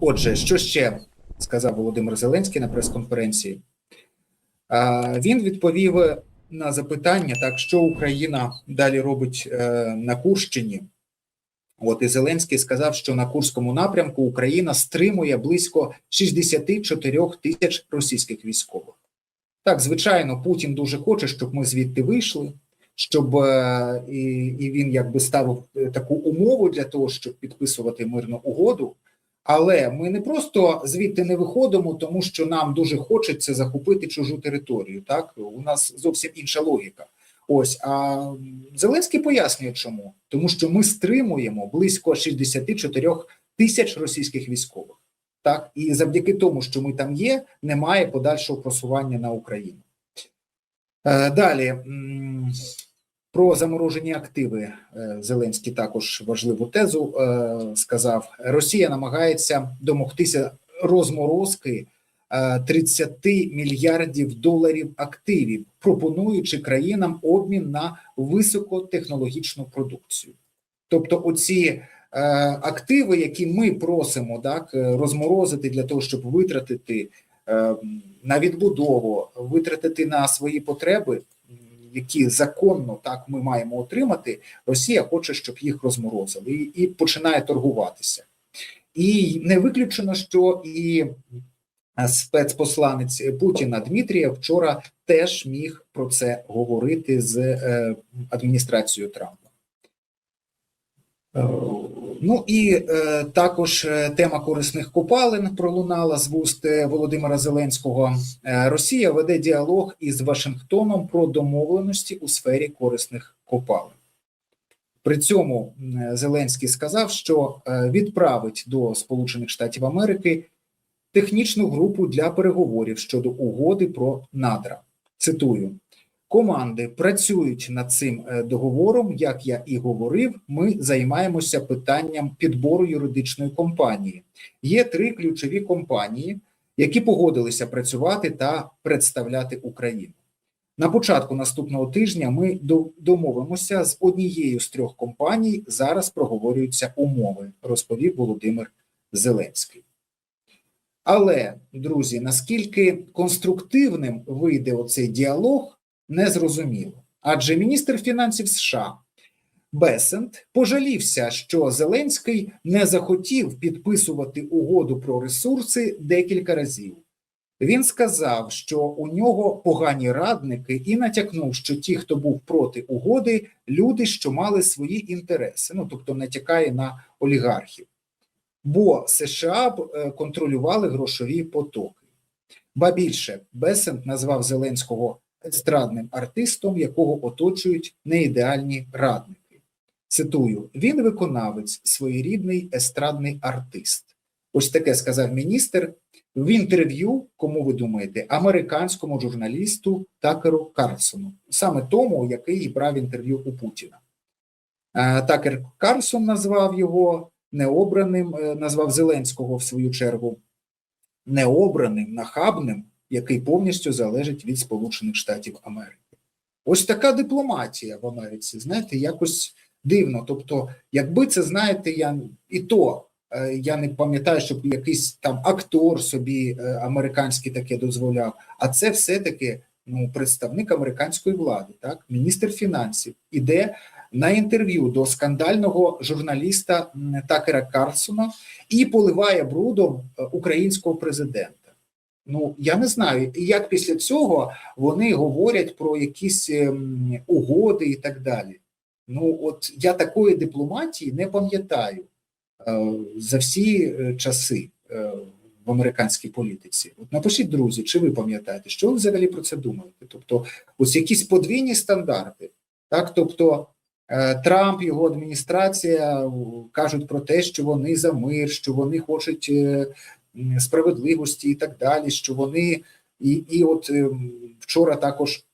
Отже, що ще сказав Володимир Зеленський на прес-конференції? Він відповів на запитання, так що Україна далі робить е, на Курщині. От і Зеленський сказав, що на Курському напрямку Україна стримує близько 64 тисяч російських військових. Так, звичайно, Путін дуже хоче, щоб ми звідти вийшли, щоб е, і, і він якби ставив е, таку умову для того, щоб підписувати мирну угоду. Але ми не просто звідти не виходимо, тому що нам дуже хочеться захопити чужу територію. Так у нас зовсім інша логіка. Ось а Зеленський пояснює, чому тому, що ми стримуємо близько 64 тисяч російських військових. Так і завдяки тому, що ми там є, немає подальшого просування на Україну. Е, далі про заморожені активи е, Зеленський також важливу тезу е, сказав: Росія намагається домогтися розморозки 30 мільярдів доларів активів, пропонуючи країнам обмін на високотехнологічну продукцію. Тобто, оці активи, які ми просимо так розморозити для того, щоб витратити на відбудову, витратити на свої потреби які законно так ми маємо отримати, Росія хоче, щоб їх розморозили, і, і починає торгуватися. І не виключено, що і спецпосланець Путіна Дмитрія вчора теж міг про це говорити з е, адміністрацією Трампа. Е, ну і е, також е, тема корисних копалин пролунала з вуст Володимира Зеленського. Росія веде діалог із Вашингтоном про домовленості у сфері корисних копалин. При цьому Зеленський сказав, що відправить до Сполучених Штатів Америки технічну групу для переговорів щодо угоди про надра. Цитую. Команди працюють над цим е, договором. Як я і говорив, ми займаємося питанням підбору юридичної компанії. Є три ключові компанії, які погодилися працювати та представляти Україну. На початку наступного тижня ми домовимося з однією з трьох компаній. Зараз проговорюються умови, розповів Володимир Зеленський. Але, друзі, наскільки конструктивним вийде оцей діалог? Незрозуміло. Адже міністр фінансів США Бесент пожалівся, що Зеленський не захотів підписувати угоду про ресурси декілька разів. Він сказав, що у нього погані радники, і натякнув, що ті, хто був проти угоди, люди, що мали свої інтереси, ну тобто натякає на олігархів, бо США б е, контролювали грошові потоки. Ба більше Бесент назвав Зеленського естрадним артистом, якого оточують неідеальні радники. Цитую: він виконавець, своєрідний естрадний артист. Ось таке сказав міністр в інтерв'ю, кому ви думаєте, американському журналісту Такеру Карлсону, саме тому, який брав інтерв'ю у Путіна. Такер Карлсон назвав його необраним, е, назвав Зеленського в свою чергу необраним, нахабним який повністю залежить від Сполучених Штатів Америки. Ось така дипломатія в Америці, знаєте, якось дивно. Тобто, якби це знаєте, я і то е, я не пам'ятаю, щоб якийсь там актор собі е, американський таке дозволяв, а це все-таки ну, представник американської влади, так, міністр фінансів, іде на інтерв'ю до скандального журналіста Такера Карлсона і поливає брудом е, українського президента. Ну я не знаю, як після цього вони говорять про якісь ем, угоди і так далі. Ну, от я такої дипломатії не пам'ятаю е, за всі е, часи е, в американській політиці. От напишіть, друзі, чи ви пам'ятаєте, що ви взагалі про це думаєте? Тобто, ось якісь подвійні стандарти, так тобто. Трамп, його адміністрація кажуть про те, що вони за мир, що вони хочуть справедливості і так далі, що вони і і от е, вчора також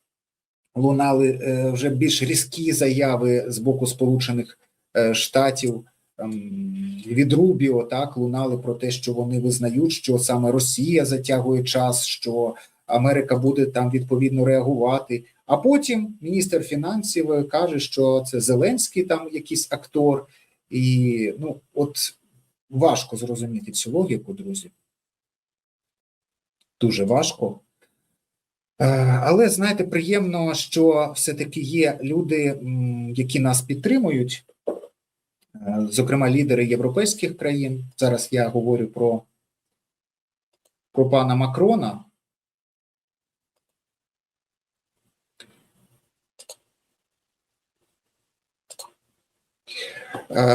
лунали е, вже більш різкі заяви з боку Сполучених е, Штатів ем, від Рубіо, так лунали про те, що вони визнають, що саме Росія затягує час, що Америка буде там відповідно реагувати. А потім міністр фінансів каже, що це Зеленський там якийсь актор, і ну от важко зрозуміти цю логіку, друзі. Дуже важко. Е, Але знаєте, приємно, що все-таки є люди, які нас підтримують, Е, зокрема лідери європейських країн. Зараз я говорю про, про пана Макрона.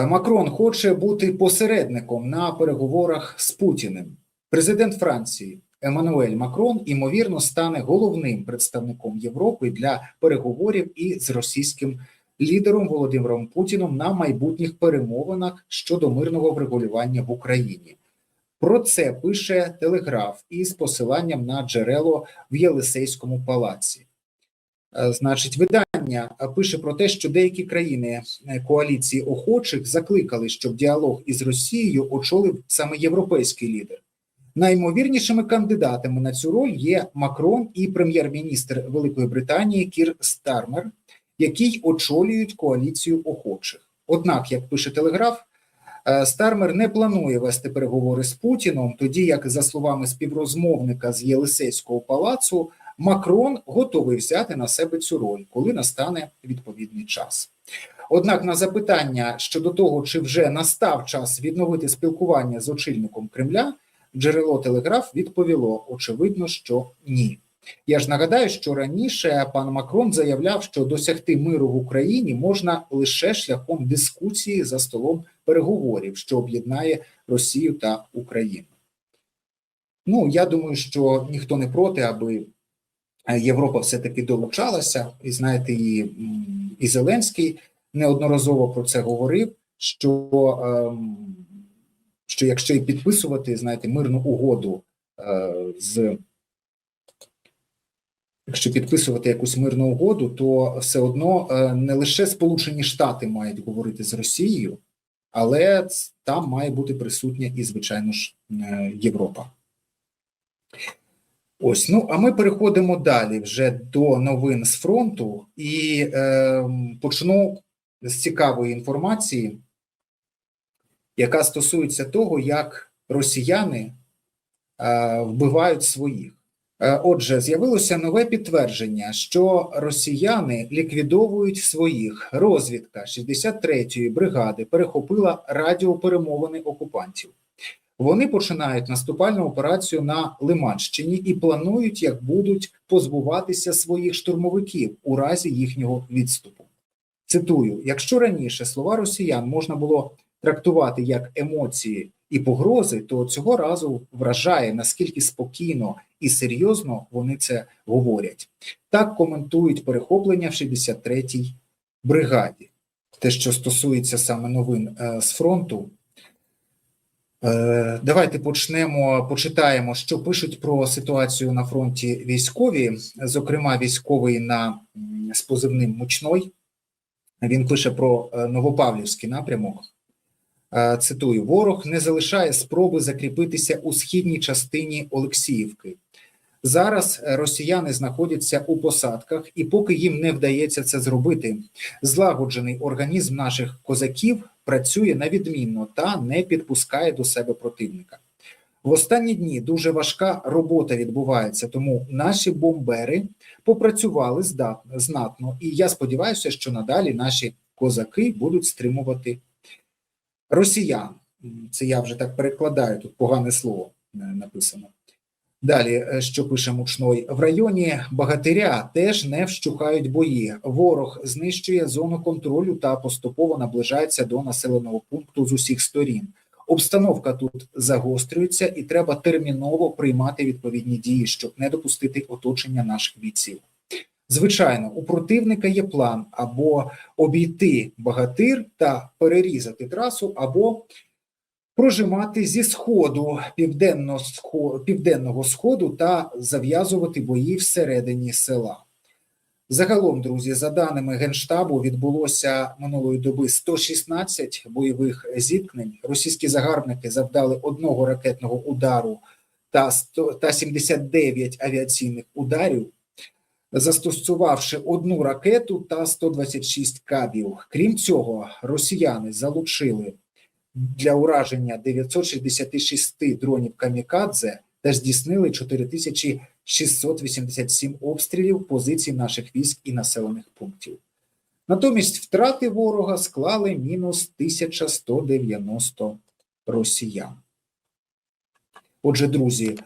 Макрон хоче бути посередником на переговорах з Путіним. Президент Франції Еммануель Макрон ймовірно стане головним представником Європи для переговорів із російським лідером Володимиром Путіном на майбутніх перемовинах щодо мирного врегулювання в Україні. Про це пише Телеграф із посиланням на джерело в Єлисейському палаці. Е, Значить, видання е, пише про те, що деякі країни е, коаліції охочих закликали, щоб діалог із Росією очолив саме європейський лідер. Наймовірнішими кандидатами на цю роль є Макрон і прем'єр-міністр Великої Британії Кір Стармер, які очолюють коаліцію охочих. Однак, як пише Телеграф, Стармер не планує вести переговори з Путіном, тоді як, за словами співрозмовника з Єлисейського палацу, Макрон готовий взяти на себе цю роль, коли настане відповідний час. Однак на запитання щодо того, чи вже настав час відновити спілкування з очільником Кремля, джерело Телеграф відповіло: очевидно, що ні. Я ж нагадаю, що раніше пан Макрон заявляв, що досягти миру в Україні можна лише шляхом дискусії за столом переговорів, що об'єднає Росію та Україну. Ну, я думаю, що ніхто не проти, аби Європа все-таки долучалася, і знаєте, і, і Зеленський неодноразово про це говорив. Що, ем, що якщо і підписувати, знаєте, мирну угоду е, з якщо підписувати якусь мирну угоду, то все одно е, не лише Сполучені Штати мають говорити з Росією, але там має бути присутня і, звичайно ж, е, Європа. Ось, ну а ми переходимо далі вже до новин з фронту і е, почну з цікавої інформації, яка стосується того, як росіяни е, вбивають своїх. Е, Отже, з'явилося нове підтвердження, що росіяни ліквідовують своїх. Розвідка 63-ї бригади перехопила радіоперемовини окупантів. Вони починають наступальну операцію на Лиманщині і планують, як будуть позбуватися своїх штурмовиків у разі їхнього відступу. Цитую: якщо раніше слова росіян можна було трактувати як емоції і погрози, то цього разу вражає наскільки спокійно і серйозно вони це говорять. Так коментують перехоплення в 63-й бригаді. Те, що стосується саме новин е, з фронту. Е, Давайте почнемо, почитаємо, що пишуть про ситуацію на фронті військові, зокрема, військовий на з позивним Мучной. Він пише про е, Новопавлівський напрямок. Е, Цитую: ворог не залишає спроби закріпитися у східній частині Олексіївки. Зараз росіяни знаходяться у посадках, і поки їм не вдається це зробити, злагоджений організм наших козаків працює на відмінно та не підпускає до себе противника. В останні дні дуже важка робота відбувається, тому наші бомбери попрацювали знатно, і я сподіваюся, що надалі наші козаки будуть стримувати росіян. Це я вже так перекладаю, тут погане слово е, написано. Далі, е, що пише Мучной, в районі Багатиря теж не вщухають бої. Ворог знищує зону контролю та поступово наближається до населеного пункту з усіх сторін. Обстановка тут загострюється, і треба терміново приймати відповідні дії, щоб не допустити оточення наших бійців. Звичайно, у противника є план або обійти багатир та перерізати трасу, або прожимати зі сходу південно південного сходу та зав'язувати бої всередині села. Загалом, друзі, за даними Генштабу, відбулося минулої доби 116 бойових зіткнень. Російські загарбники завдали одного ракетного удару та 100, та 79 авіаційних ударів, застосувавши одну ракету та 126 кабів. Крім цього, росіяни залучили для ураження 966 дронів камікадзе та здійснили 4687 обстрілів позицій наших військ і населених пунктів. Натомість втрати ворога склали мінус 1190 росіян. Отже, друзі,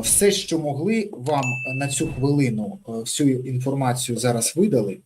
все, що могли, вам на цю хвилину всю інформацію зараз видали.